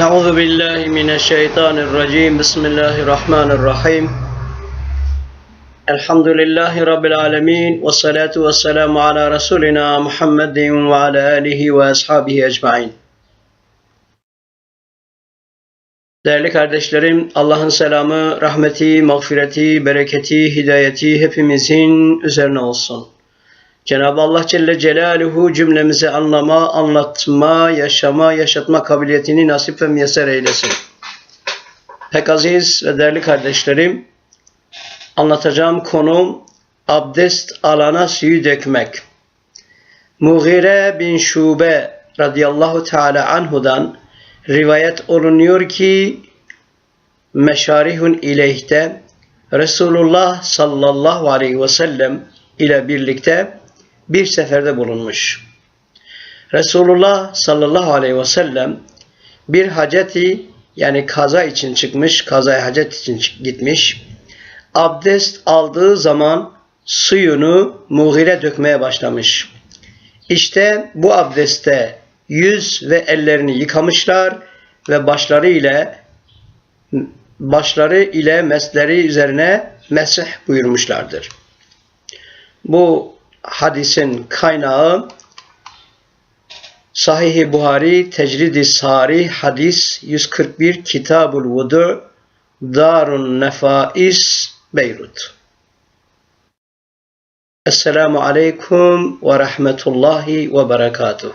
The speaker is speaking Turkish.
Euzu billahi mineşşeytanirracim. Bismillahirrahmanirrahim. Elhamdülillahi rabbil alamin ve salatu vesselamü ala resulina Muhammedin ve ala alihi ve ashabihi ecmaîn. Değerli kardeşlerim, Allah'ın selamı, rahmeti, mağfireti, bereketi, hidayeti hepimizin üzerine olsun. Cenab-ı Allah Celle Celaluhu cümlemize anlama, anlatma, yaşama, yaşatma kabiliyetini nasip ve müyesser eylesin. Pek aziz ve değerli kardeşlerim, anlatacağım konu abdest alana suyu dökmek. Mughire bin Şube radıyallahu teala anhudan rivayet olunuyor ki Meşarihun İleyh'te Resulullah sallallahu aleyhi ve sellem ile birlikte bir seferde bulunmuş. Resulullah sallallahu aleyhi ve sellem bir haceti yani kaza için çıkmış, kazaya hacet için gitmiş. Abdest aldığı zaman suyunu muğire dökmeye başlamış. İşte bu abdeste yüz ve ellerini yıkamışlar ve başları ile başları ile mesleri üzerine mesih buyurmuşlardır. Bu hadisin kaynağı Sahih-i Buhari Tecridi Sari hadis 141 Kitabul Vudu Darun Nefais Beyrut. Esselamu Aleyküm ve Rahmetullahi ve Berekatuhu